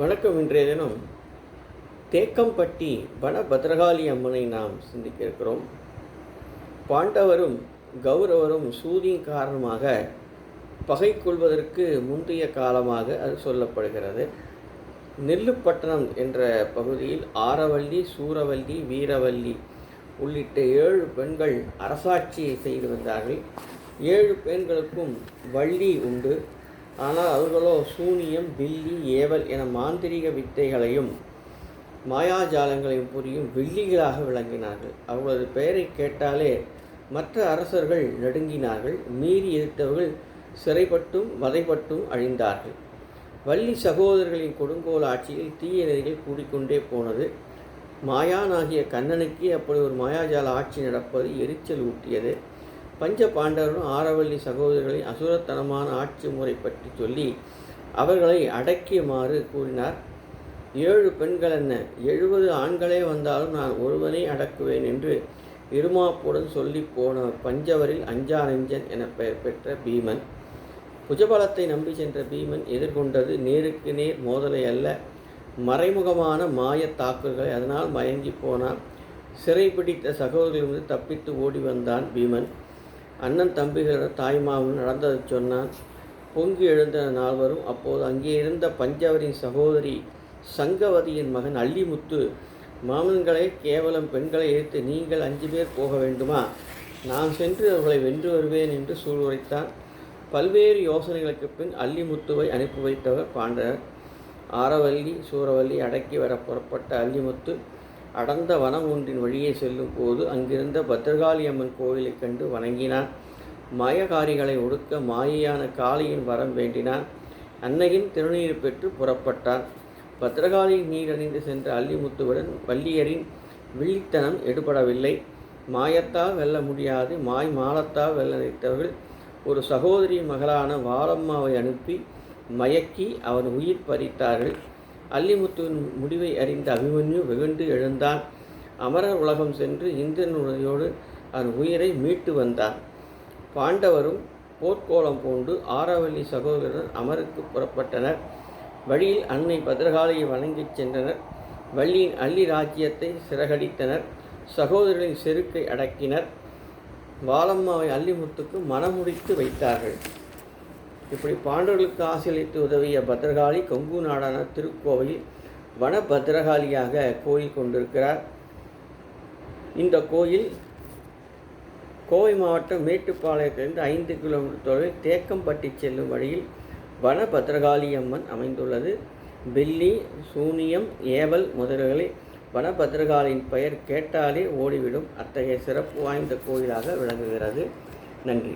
வணக்கம் இன்றைய தினம் தேக்கம்பட்டி வனபத்ரகாளி அம்மனை நாம் சிந்திக்க இருக்கிறோம் பாண்டவரும் கௌரவரும் சூதியின் காரணமாக பகை கொள்வதற்கு முந்தைய காலமாக அது சொல்லப்படுகிறது. நெல்லுப்பட்டணம் என்ற பகுதியில் ஆரவல்லி சூரவல்லி வீரவல்லி உள்ளிட்ட ஏழு பெண்கள் அரசாட்சியை செய்து வந்தார்கள். ஏழு பெண்களுக்கும் வள்ளி உண்டு. ஆனால் அவர்களோ சூனியம் பில்லி ஏவல் என மாந்திரிக வித்தைகளையும் மாயாஜாலங்களையும் புரியும் வில்லிகளாக விளங்கினார்கள். அவர்களது பெயரை கேட்டாலே மற்ற அரசர்கள் நடுங்கினார்கள். மீறி எதிர்த்தவர்கள் சிறைப்பட்டும் வதைப்பட்டும் அழிந்தார்கள். வள்ளி சகோதரர்களின் கொடுங்கோல் ஆட்சியில் தீய நெறிகள் கூடிக்கொண்டே போனது. மாயானாகிய கண்ணனுக்கே அப்படி ஒரு மாயாஜால ஆட்சி நடப்பது எரிச்சல் ஊட்டியது பஞ்ச பாண்டவரும் ஆரவல்லி சகோதரர்களின் அசுரத்தனமான ஆட்சி முறை பற்றி சொல்லி அவர்களை அடக்கியுமாறு கூறினார். ஏழு பெண்கள் என்ன? எழுபது ஆண்களே வந்தாலும் நான் ஒருவனை அடக்குவேன் என்று இருமாப்புடன் சொல்லி போன பஞ்சவரில் அஞ்சாரஞ்சன் என பெயர் பெற்ற பீமன். புஜபலத்தை நம்பி சென்ற பீமன் எதிர்கொண்டது நேருக்கு நேர் மோதலை அல்ல மறைமுகமான மாயத் தாக்குதல்களை அதனால் மயங்கி போனான். சிறைப்பிடித்த சகோதரிலிருந்து தப்பித்து ஓடி வந்தான் பீமன். அண்ணன் தம்பிகளிடம் தாய்மாவும் நடந்ததை சொன்னான் பொங்கி எழுந்த நால்வரும் அப்போது அங்கே இருந்த பஞ்சவரின் சகோதரி சங்கவதியின் மகன் அள்ளிமுத்து மாமன்களை கேவலம் பெண்களை எதிர்த்து நீங்கள் அஞ்சு பேர் போக வேண்டுமா? நான் சென்று அவர்களை வென்று வருவேன் என்று சூழ்வுரைத்தான் பல்வேறு யோசனைகளுக்கு பின் அள்ளிமுத்துவை அனுப்பி வைத்தவர் பாண்டவர். ஆரவல்லி சூரவல்லி அடக்கி வர புறப்பட்ட அள்ளிமுத்து அடர்ந்த வனம் ஒன்றின் வழியே செல்லும் போது அங்கிருந்த பத்ரகாளி அம்மன் கோவிலைக் கண்டு வணங்கினான். மாயகாரிகளை ஒடுக்க மாயையான காளியின் வரம் வேண்டினான். அன்னையின் திருநீர் பெற்று புறப்பட்டான். பத்ரகாளி நீரணிந்து சென்ற அள்ளிமுத்துவுடன் வள்ளியரின் வில்லித்தனம் எடுபடவில்லை. மாயத்தால் வெல்ல முடியாது. மாய் மாலத்தால் வெல்ல நினைத்தவர்கள் ஒரு சகோதரி மகளான வாலம்மாவை அனுப்பி மயக்கி அவன் உயிர் பறித்தார்கள். அல்லிமுத்துவின் முடிவை அறிந்த அபிமன்யு வெகுண்டு எழுந்தான். அமரர் உலகம் சென்று இந்திரன் அவன் உயிரை மீட்டு வந்தான். பாண்டவரும் போர்க்கோலம் பூண்டு ஆரவல்லி சகோதரர் அமருக்கு புறப்பட்டனர். வழியில் அன்னை பத்ரகாளியை வணங்கிச் சென்றனர். வள்ளியின் அள்ளி ராஜ்யத்தை சிறகடித்தனர். சகோதரரின் செருக்கை அடக்கினர். வாலம்மாவை அல்லிமுத்துக்கு மனமுடித்து வைத்தார்கள். இப்படி பாண்டவர்களுக்கு ஆசிரியத்து உதவிய பத்ரகாளி கொங்கு நாடான திருக்கோவையில் வன பத்ரகாளியாக கோயில் கொண்டிருக்கிறார். இந்த கோயில் கோவை மாவட்டம் மேட்டுப்பாளையத்திலிருந்து ஐந்து கிலோமீட்டர் தொலைவில் தேக்கம்பட்டி செல்லும் வழியில் வன பத்ரகாளி அம்மன் அமைந்துள்ளது. பில்லி சூனியம் ஏவல் முதல்களை வனபத்ரகாளியின் பெயர் கேட்டாலே ஓடிவிடும். அத்தகைய சிறப்பு வாய்ந்த கோயிலாக விளங்குகிறது. நன்றி.